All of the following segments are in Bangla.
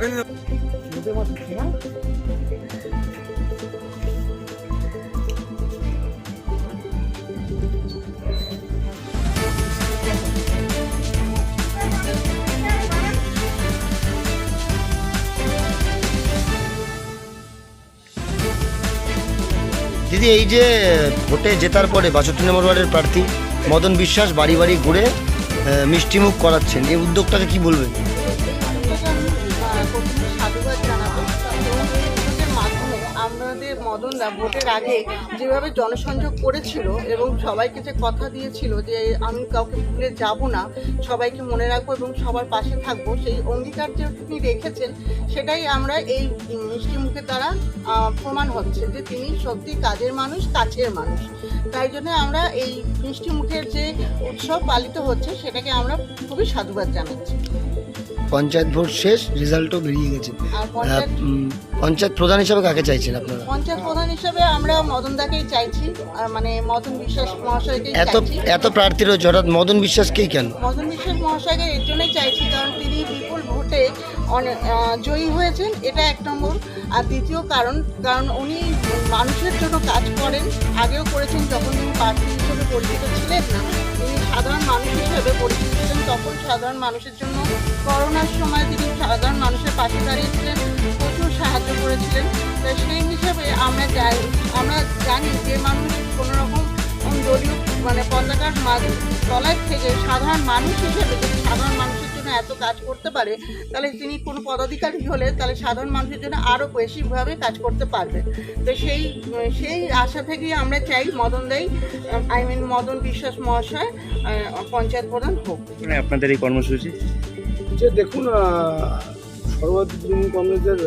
দিদি, এই যে ভোটে জেতার পরে বাষট্টি নম্বর ওয়ার্ডের প্রার্থী মদন বিশ্বাস বাড়ি বাড়ি ঘুরে মিষ্টিমুখ করাচ্ছেন, এই উদ্যোগটাকে কি বলবেন? মদনদা ভোটের আগে যেভাবে জনসংযোগ করেছিল এবং সবাইকে যে কথা দিয়েছিল যে আমি কাউকে ভুলে যাব না সবাইকে মনে রাখব এবং সবার পাশে থাকব সেই অঙ্গীকার যে তিনি রেখেছেন সেটাই আমরা এই মিষ্টি মুখের দ্বারা প্রমাণ হচ্ছে যে তিনি সত্যি কাজের মানুষ কাছের মানুষ। তাই জন্য আমরা এই মিষ্টি মুখের যে উৎসব পালিত হচ্ছে সেটাকে আমরা খুবই সাধুবাদ জানাচ্ছি। পঞ্চায়েত ভোট শেষ রেজাল্টও বেরিয়ে গেছে। পঞ্চায়েত প্রধান হিসাবে কাকে চাইছেন আপনারা? পঞ্চায়েত প্রধান হিসেবে আমরা মদনদাকেই চাইছি আর মানে মদন বিশ্বাস মহাশয়কে এত চাইছি। এত প্রার্থী রয়েছে হঠাৎ মদন বিশ্বাসকেই কেন? মদন বিশ্বাস মহাশয়কে এর জন্যই চাইছি কারণ তিনি বিপুল ভোটে অনেক জয়ী হয়েছেন এটা এক নম্বর। আর দ্বিতীয় কারণ কারণ উনি মানুষের জন্য কাজ করেন আগেও করেছেন যখন তিনি প্রার্থী হিসেবে পরিচিত ছিলেন না। তিনি সাধারণ মানুষ হিসেবে পরিচিত ছিলেন তখন সাধারণ মানুষের জন্য করোনার সময় তিনি সাধারণ মানুষের পাশে সাহায্য করেছিলেন। তাই সেই হিসাবে আমরা যাই আমরা জানি যে মানুষ কোনো রকম দলীয় মানে পতাকার মাঝ তলায় থেকে সাধারণ মানুষ হিসেবে যদি সাধারণ মানুষের জন্য এত কাজ করতে পারে তাহলে তিনি কোনো পদাধিকারী হলে তাহলে সাধারণ মানুষের জন্য আরও বেশিভাবে কাজ করতে পারবে। তো সেই সেই আশা থেকেই আমরা চাই মদন দেই আই মিন মদন বিশ্বাস মহাশয় পঞ্চায়েত প্রধান হোক। মানে আপনাদের এই কর্মসূচি? যে দেখুন সর্বভারতীয় তৃণমূল কংগ্রেসের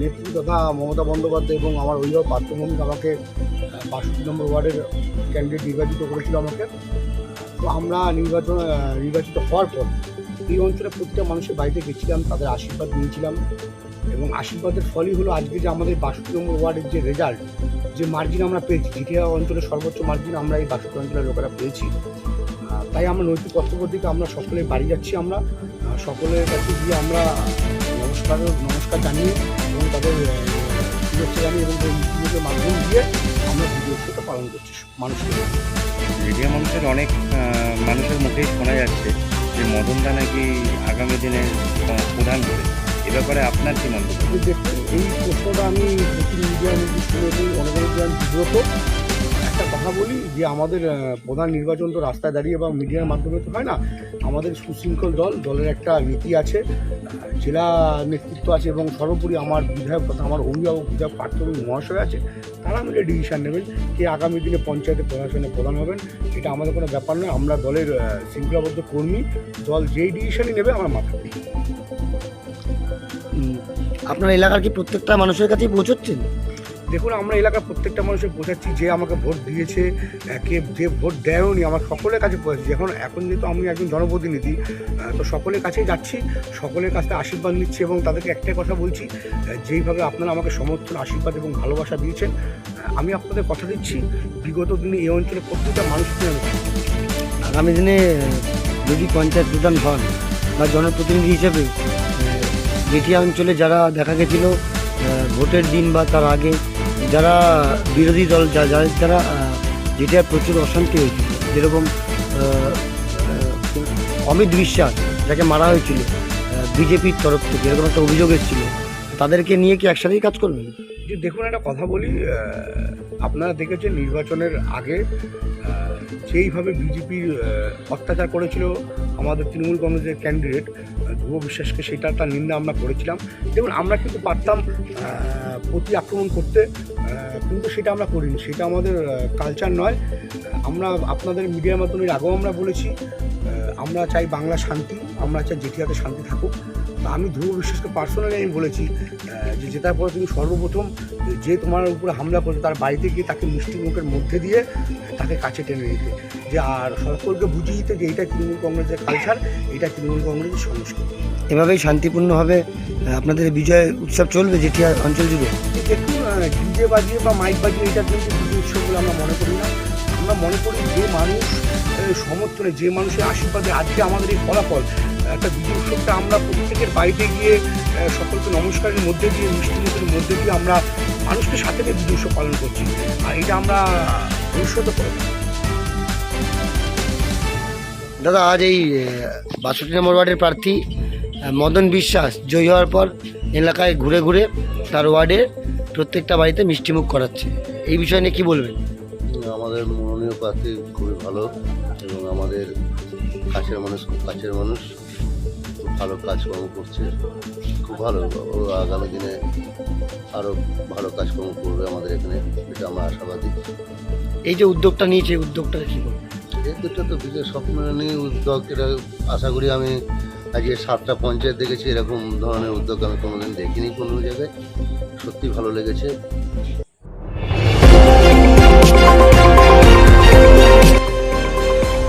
নেত্রী তথা মমতা বন্দ্যোপাধ্যায় এবং আমার অভিভাবক পার্থভূমিক আমাকে বাষট্টি নম্বর ওয়ার্ডের ক্যান্ডিডেট নির্বাচিত করেছিল আমাকে। তো আমরা নির্বাচন নির্বাচিত হওয়ার পর এই অঞ্চলে প্রতিটা মানুষের বাড়িতে গেছিলাম, তাদের আশীর্বাদ নিয়েছিলাম এবং আশীর্বাদের ফলই হলো আজকে যে আমাদের বাষট্টি নম্বর ওয়ার্ডের যে রেজাল্ট যে মার্জিন আমরা পেয়েছি, জিটিয়া অঞ্চলের সর্বোচ্চ মার্জিন আমরা এই বাষট্টি অঞ্চলের লোকেরা পেয়েছি। তাই আমরা নৈতিক কর্তব্য থেকে আমরা সকলে বাড়ি যাচ্ছি আমরা। সকলের কাছে গিয়ে আমরা নমস্কার নমস্কার জানিয়ে এবং তাদের শুভেচ্ছা জানিয়ে এবং মিটিংয়ের মাধ্যম দিয়ে আমরা বিজয় উৎসবটা পালন করছি মানুষকে। মিডিয়া মানুষের অনেক মানুষের মুখেই শোনা যাচ্ছে যে মদনদা নাকি আগামী দিনে প্রধান হবে। এ ব্যাপারে আপনার কি মন্তব্য? দেখুন এই প্রশ্নটা আমি মিডিয়া মধ্যে শুনে এবং অনেক অনেক বিব্রত একটা কথা বলি যে আমাদের প্রধান নির্বাচন তো রাস্তায় দাঁড়িয়ে বা মিডিয়ার মাধ্যমে তো হয় না, আমাদের সুশৃঙ্খল দল, দলের একটা নীতি আছে, জেলা নেতৃত্ব আছে এবং সর্বোপরি আমার বিধায়ক তথা আমার অভিভাবক বিধায়ক প্রাথমিক মহাশয় আছে, তারা মিলে ডিসিশন নেবেন কে আগামী দিনে পঞ্চায়েতে প্রশাসনে প্রধান হবেন, এটা আমাদের কোনো ব্যাপার নয়, আমরা দলের শৃঙ্খলাবদ্ধ কর্মী, দল যেই ডিসিশনই নেবে আমরা মাথা আপনার এলাকার কি প্রত্যেকটা মানুষের কাছেই পৌঁছচ্ছেন? দেখুন, আমরা এলাকার প্রত্যেকটা মানুষের বোঝাচ্ছি যে আমাকে ভোট দিয়েছে কে যে ভোট দেয়নি, আমার সকলের কাছে পৌঁছেছি এখন এখন যেহেতু আমি একজন জনপ্রতিনিধি তো সকলের কাছেই যাচ্ছি, সকলের কাছে আশীর্বাদ নিচ্ছি এবং তাদেরকে একটাই কথা বলছি যেইভাবে আপনারা আমাকে সমর্থন, আশীর্বাদ এবং ভালোবাসা দিয়েছেন আমি আপনাদের কথা দিচ্ছি। বিগত দিনে এই অঞ্চলের প্রত্যেকটা মানুষকে আগামী দিনে যদি পঞ্চায়েত প্রধান হন বা জনপ্রতিনিধি হিসেবে জেঠিয়া অঞ্চলে যারা দেখা গেছিল ভোটের দিন বা তার আগে যারা বিরোধী দল, যা যাদের দ্বারা যেটা প্রচুর অশান্তি হয়েছিল, যেরকম অমিত বিশ্বাস, যাকে মারা হয়েছিল বিজেপির তরফ থেকে, এরকম একটা অভিযোগ এসেছিল তাদেরকে নিয়ে কি একসাথেই কাজ করবেন? যে দেখুন, একটা কথা বলি আপনারা দেখেছেন নির্বাচনের আগে যেইভাবে বিজেপির অত্যাচার করেছিল আমাদের তৃণমূল কংগ্রেসের ক্যান্ডিডেট ধ্রুব বিশ্বাসকে সেটা তার নিন্দা আমরা করেছিলাম। দেখুন, আমরা কিন্তু পারতাম প্রতি আক্রমণ করতে কিন্তু সেটা আমরা করিনি। সেটা আমাদের কালচার নয়। আমরা আপনাদের মিডিয়ার মাধ্যমে আগেও আমরা বলেছি আমরা চাই বাংলা শান্তি। আমরা চাই জেঠিয়াতে শান্তি থাকুক। তা আমি ধ্রুব বিশ্বাসকে পার্সোনালি আমি বলেছি যে জেতার পরে তুমি সর্বপ্রথম যে তোমার উপরে হামলা করেছে তার বাড়িতে গিয়ে তাকে মিষ্টি মুখের মধ্যে দিয়ে তাকে কাছে টেনে নিতে। যে আর সকলকে বুঝিয়ে দিতে যে এটা তৃণমূল কংগ্রেসের কালচার এটা তৃণমূল কংগ্রেসের সংস্কৃতি। এভাবেই শান্তিপূর্ণভাবে আপনাদের বিজয় উৎসব চলবে যেটিয়া অঞ্চল জুড়ে? দেখুন ডিজে বাজিয়ে বা মাইক বাজিয়ে এটা কিন্তু উৎসব বলে আমরা মনে করি না। আমরা মনে করি যে মানুষ সমর্থনে যে মানুষের আশীর্বাদে আজকে আমাদের এই ফলাফল, একটা বিজয় উৎসবটা আমরা প্রত্যেকের বাড়িতে গিয়ে সকলকে নমস্কারের মধ্যে দিয়ে মিষ্টি মুখের মধ্যে দিয়ে আমরা মানুষকে সাথে নিয়ে বিজয় উৎসব পালন করছি। আর এটা আমরা ভবিষ্যতে করব। দাদা, আজ এই বাষট্টি নম্বর ওয়ার্ডের প্রার্থী মদন বিশ্বাস জয়ী হওয়ার পর এলাকায় ঘুরে ঘুরে তার ওয়ার্ডে প্রত্যেকটা বাড়িতে মিষ্টিমুখ করাচ্ছে। এই বিষয় নিয়ে কী বলবেন? আমাদের মনোনীয় প্রার্থী খুবই ভালো এবং আমাদের কাছের মানুষ খুব কাছের মানুষ খুব ভালো কাজকর্ম করছে। খুব ভালো। ও আগামী দিনে আরও ভালো কাজকর্ম করবে আমাদের এখানে এটা আমরা আশাবাদী। এই যে উদ্যোগটা নিয়েছে এই উদ্যোগটা কি এই দুটো তো বিজয় স্বপ্ন নিয়ে উদ্যোগ এটা আশা করি আমি আজকে সাতটা পঞ্চায়েত দেখেছি এরকম ধরনের উদ্যোগ আমি কোনোদিন দেখিনি কোনো জায়গায়। সত্যি ভালো লেগেছে।